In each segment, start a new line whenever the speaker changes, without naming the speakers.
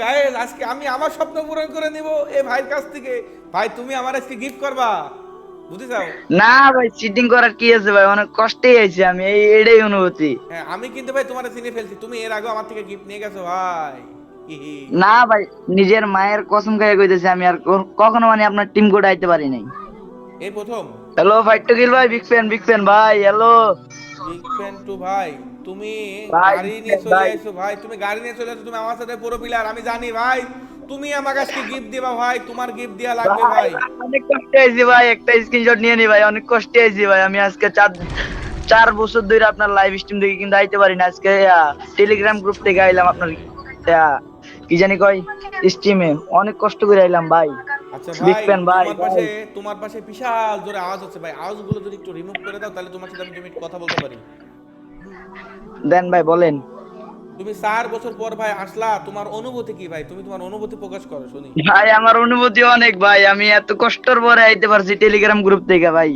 Guys আজকে আমি আমার স্বপ্ন পূরণ করে নিব এই ভাইয়ের কাছ থেকে। ভাই তুমি আমার আজকে গিফট করবা।
না ভাই চিটিং করার কি আছে ভাই? অনেক কষ্টে আইছি আমি এই এটাই অনুভূতি।
হ্যাঁ আমি কিন্তু ভাই তোমার চিনে ফেলছি। তুমি এর আগে আমার থেকে গিফট নিয়ে গেছো ভাই।
না ভাই নিজের মায়ের কসম খাইয়ে কইতেছি আমি আর কখনো মানে আপনার টিম কোড আইতে পারি নাই।
এই প্রথম।
হ্যালো ফাইট টু কিল ভাই বিগ ফ্যান বিগ ফ্যান ভাই হ্যালো
বিগ ফ্যান টু ভাই। তুমি গাড়ি নিয়ে চলে। এসো ভাই তুমি গাড়ি নিয়ে চলে এসো তুমি আমার সাথে পুরো পিলার আমি জানি ভাই তুমি আমাকে আজকে গিফট দিবা ভাই তোমার গিফট দেয়া লাগবে ভাই
অনেক কষ্টে আইছি ভাই একটা স্ক্রিনশট নিয়ে নি ভাই অনেক কষ্টে আইছি ভাই আমি আজকে চার চার বছর ধরে আপনার লাইভ স্ট্রিম দেখে কিন্তু আইতে পারি না আজকে টেলিগ্রাম গ্রুপ থেকে আইলাম আপনার কি জানি কয় স্ট্রিমে অনেক কষ্ট করে আইলাম ভাই।
আচ্ছা ভাই তোমার পাশে তোমার পাশে বিশাল জোরে আওয়াজ হচ্ছে ভাই আওয়াজগুলো যদি একটু রিমুভ করে দাও তাহলে তোমার সাথে আমি কথা বলতে পারি।
দেন ভাই বলেন।
তুমি চার বছর পর ভাই আসলা তোমার অনুভূতি কি ভাই? তুমি তোমার অনুভূতি প্রকাশ করো শুনি।
ভাই আমার অনুভূতি অনেক ভাই আমি এত কষ্টর পরে আইতে পারছি টেলিগ্রাম গ্রুপ থেকে ভাই।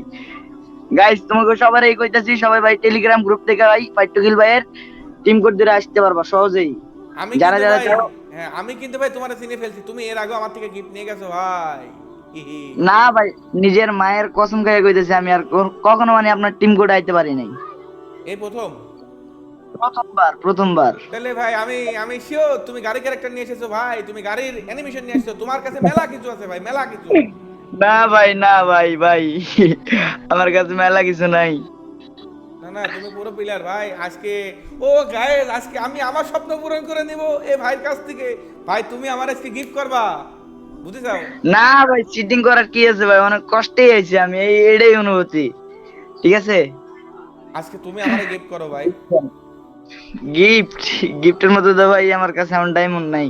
গাইস তোমাকে সবারই কইতাছি সবাই ভাই টেলিগ্রাম গ্রুপ থেকে ভাই টু ভাইয়ের টিম কোড ধরে আসতে পারবা সহজেই।
আমি
যারা
কিন্তু
যারা
হ্যাঁ আমি কিন্তু ভাই তোমার চিনে ফেলছি। তুমি এর আগে আমার থেকে গিফট নিয়ে গেছো ভাই।
না ভাই নিজের মায়ের কসম খাইয়ে কইতেছি আমি আর কখনো মানে আপনার টিম কোড আইতে পারি নাই।
এই প্রথম?
প্রথমবার প্রথমবার।
তাহলে ভাই আমি আমি শিওর তুমি গাড়ি ক্যারেক্টার নিয়ে এসেছ ভাই তুমি গাড়ির অ্যানিমেশন নিয়ে এসেছ তোমার কাছে মেলা কিছু আছে ভাই মেলা কিছু।
না ভাই না ভাই ভাই আমার কাছে মেলা কিছু নাই।
না না তুমি পুরো প্লেয়ার ভাই আজকে ও গায়েস আজকে আমি আমার স্বপ্ন পূরণ করে নিব এই ভাইয়ের কাছ থেকে। ভাই তুমি আমার আজকে গিফট করবা বুঝতে চাও
না ভাই চিটিং করার কি আছে ভাই অনেক কষ্টে আইছি আমি এই এটাই অনুভূতি ঠিক আছে?
আজকে তুমি আমারে গিফট করো ভাই।
গিফট গিফটের মধ্যে তো ভাই আমার কাছে এমন ডায়মন্ড নাই।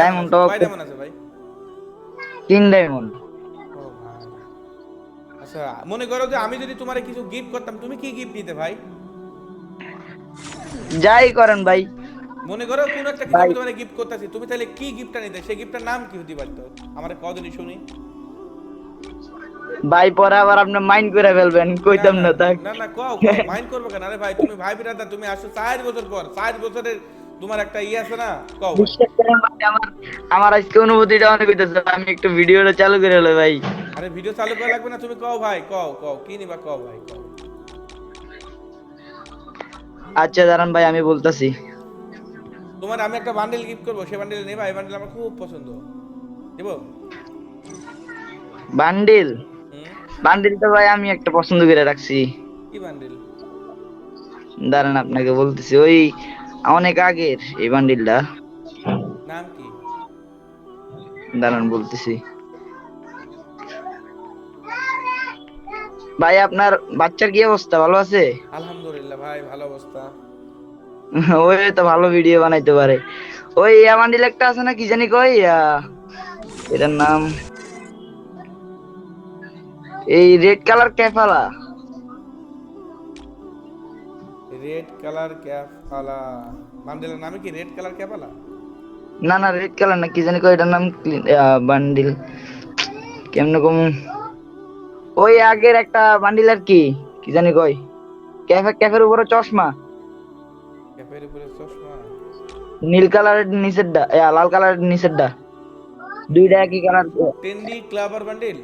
ডায়মন্ড
কয় ডায়মন্ড আছে ভাই?
তিন ডায়মন্ড
আচ্ছা মনে করো যে আমি যদি তোমারে কিছু গিফট করতাম তুমি কি গিফট দিতে ভাই?
যাই করেন ভাই।
মনে করো কোন একটা কিছু। তোমারে গিফট করতেছি তুমি তাহলে কি গিফটটা নিতে? সেই গিফটটার নাম কি হতে পারতো? আমার কদিনই শুনি।
ভাই পরে আবার আপনি মাইন্ড করে ফেলবেন কইতাম না তাক
না না কও মাইন্ড করবে কেন? আরে ভাই তুমি ভাই বিরাদার তুমি আসো চার বছর পর চার বছরের তোমার একটা ইয়ে আছে না? কও
বিশ্বাস করেন ভাই আমার আমার আজকে অনুভূতিটা অনেক হইতেছে আমি একটু ভিডিওটা চালু করে হলো ভাই।
আরে ভিডিও চালু করা লাগবে না তুমি কও ভাই কও কও কি নিবা কও ভাই কও।
আচ্ছা দাঁড়ান ভাই আমি বলতাছি।
তোমার আমি একটা বান্ডেল গিফট করব সেই বান্ডেল নেবা এই বান্ডেল আমার খুব পছন্দ। দেবো?
বান্ডিল বান্ডিল তো ভাই আমি একটা পছন্দ করে রাখছি।
কি বান্ডেল?
দাঁড়ান আপনাকে বলতেছি ওই অনেক আগের এই বান্ডিলটা।
নাম কি?
দাঁড়ান বলতেছি। ভাই আপনার বাচ্চার কি অবস্থা? ভালো আছে?
আলহামদুলিল্লাহ ভাই ভালো অবস্থা।
ওই তো ভালো ভিডিও বানাইতে পারে। ওই বান্ডিল একটা আছে না কি জানি কই এটার নাম এই রেড কালার ক্যাফালা
রেড কালার ক্যাপ আলা বান্ডেলের নামে কি রেড কালার ক্যাপ আলা
না না রেড কালার না কি জানি কই এটার নাম বান্ডিল কেমনে কম? ওই আগের একটা বান্ডিল আর কি কি জানি কই ক্যাফে ক্যাফের উপরে চশমা।
ক্যাপের উপরে চশমা।
নীল কালারের নিচেরটা লাল কালারের নিচেরটা। দুইটা একই কালার
টেন্ডি ক্লাবার বান্ডেল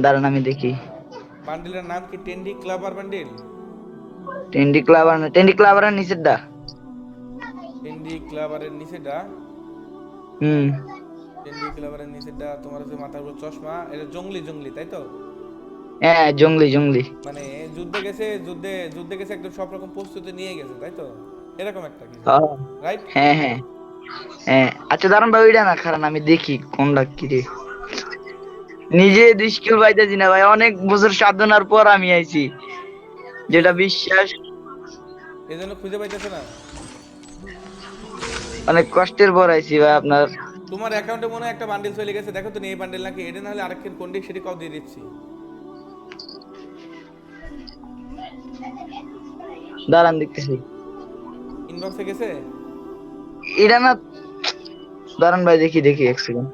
দাঁড়ান আমি দেখি।
বান্ডেলের নাম কি টেন্ডি ক্লাবার বান্ডেল?
টেন্ডি ক্লাবার না টেন্ডি ক্লাবারের নিচেরটা
টেন্ডি ক্লাবারের নিচেটা
হুম।
টেন্ডি ক্লাবারের নিচেটা তোমার হচ্ছে মাথার উপর চশমা এটা জঙ্গলি জঙ্গলি তাই তো?
হ্যাঁ জঙ্গলি জঙ্গলি।
মানে যুদ্ধে গেছে যুদ্ধে যুদ্ধে গেছে একদম সব রকম প্রস্তুতি নিয়ে গেছে তাই তো? এরকম একটা কিছু
হ্যাঁ
রাইট
হ্যাঁ হ্যাঁ হ্যাঁ। আচ্ছা দাঁড়ান ভাই ওইটা না কারণ আমি দেখি কোনটা কি। রে নিজে দুষ্কুল পাইতেছি না ভাই। অনেক বছর সাধনার পর আমি আইছি। যেটা বিশ্বাস
এই জন্য খুঁজে পাইতেছে না।
অনেক কষ্টের পর আইছি ভাই আপনার।
তোমার অ্যাকাউন্টে মনে হয় একটা বান্ডেল চলে গেছে। দেখো তো এই বান্ডেল নাকি? এটা না হলে আরেকজন কোনটি সেটি কাউ দিয়ে দিচ্ছি।
দাঁড়ান দেখতেছি।
ইনবক্সে গেছে?
এটা না দাঁড়ান ভাই দেখি দেখি এক সেকেন্ড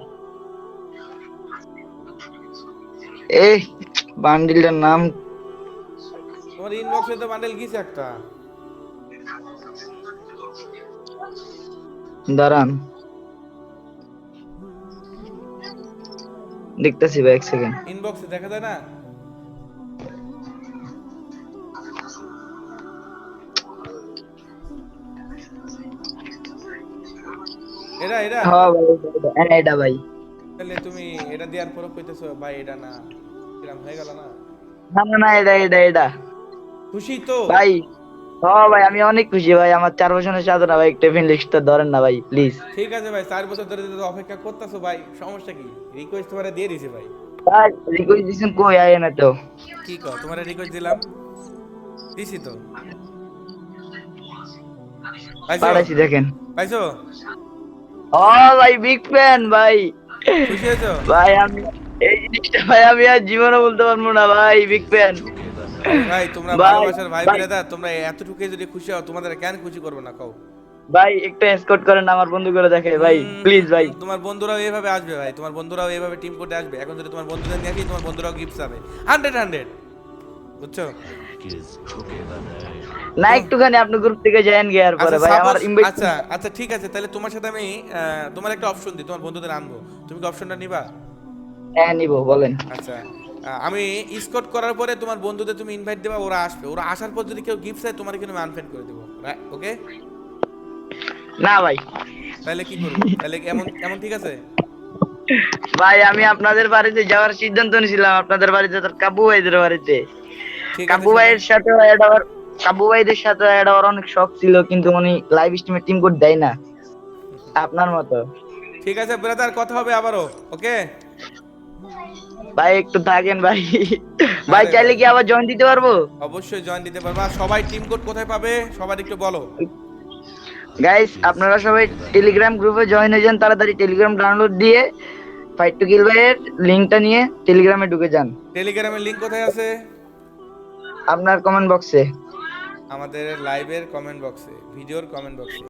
এই বান্ডিলটার নাম
তোমার ইনবক্সে তো বান্ডেল গিয়েছে একটা।
দাঁড়ান। দেখতেছি ভাই এক সেকেন্ড
ইনবক্সে দেখা যায় না? এরা এরা।
হ্যাঁ ভাই এটা ভাই।
তাহলে তুমি এটা দেওয়ার কইতেছো ভাই এটা না কিরম হয়ে গেল না?
না না না এটা এটা এটা।
খুশি তো?
ভাই ভাই আমি অনেক খুশি ভাই আমার চার বছরের সাথে না ভাই টিফিন লিস্টটা ধরেন না ভাই প্লিজ
ঠিক আছে ভাই চার বছর ধরে অপেক্ষা করতেছো ভাই সমস্যা কি? রিকোয়েস্ট তোমারে দিয়ে দিছি ভাই।
ভাই রিকোয়েস্ট দিছেন কই? আয় না তো।
কি কও তোমারে রিকোয়েস্ট দিলাম। দিছি তো।
পাঠাইছি দেখেন।
পাইছো?
ও ভাই বিগ ফ্যান ভাই।
খুশি হয়েছো?
ভাই আমি এই জিনিসটা ভাই আমি আর জীবনে বলতে পারব না ভাই বিগ ফ্যান
ভাই তোমরা ভালোবাসার ভাই। ব্রাদার তোমরা এতটুকু যদি খুশি হও তোমাদের কেন খুশি করব না কও?
ভাই একটু এসকর্ট করেন আমার বন্ধু করে দেখে ভাই প্লিজ ভাই।
তোমার বন্ধুরাও এইভাবে আসবে ভাই। তোমার বন্ধুরাও এইভাবে টিম করতে আসবে। এখন যদি তোমার বন্ধুদের নিয়ে আসি তোমার বন্ধুরাও গিফট পাবে। হান্ড্রেড হান্ড্রেড বুঝছ?
না একটুখানি আপনি গ্রুপ থেকে জয়েন গিয়ে পরে
আচ্ছা,
ভাই আমার ইনভাইট
আচ্ছা আচ্ছা ঠিক আছে তাহলে তোমার সাথে আমি তোমার একটা অপশন দিই তোমার বন্ধুদের আনব। তুমি কি অপশনটা নিবা?
হ্যাঁ নিব বলেন।
আচ্ছা আমি স্কট করার পরে তোমার বন্ধুদের তুমি ইনভাইট দেবা ওরা আসবে। ওরা আসার পর যদি কেউ গিফট চায় তোমার কিন্তু আমি আনফ্রেন্ড করে দেবো ওকে
না ভাই।
তাহলে কি করব? তাহলে এমন এমন ঠিক আছে?
ভাই আমি আপনাদের বাড়িতে যাওয়ার সিদ্ধান্ত নিয়েছিলাম আপনাদের বাড়িতে তোর কাবু ভাইদের বাড়িতে। ভাইয়ের সাথে অ্যাড হওয়ার ভাইদের সাথে অ্যাড হওয়ার অনেক শখ ছিল কিন্তু উনি লাইভ স্ট্রিমে টিম কোড দেয় না। আপনার মতো।
ঠিক আছে ব্রাদার কথা হবে আবারও ওকে
ভাই একটু থাকেন ভাই। ভাই চাইলে কি আবার জয়েন দিতে পারব?
অবশ্যই জয়েন দিতে পারবা। সবাই টিম কোড কোথায় পাবে সবার একটু বলো।
গাইস আপনারা সবাই টেলিগ্রাম গ্রুপে জয়েন হয়ে যান তাড়াতাড়ি টেলিগ্রাম ডাউনলোড দিয়ে ফাইট টু কিল ভাইয়ের লিংকটা নিয়ে টেলিগ্রামে ঢুকে যান।
টেলিগ্রামের লিংক কোথায় আছে?
আপনার কমেন্ট বক্সে
আমাদের লাইভের কমেন্ট বক্সে ভিডিওর কমেন্ট বক্সে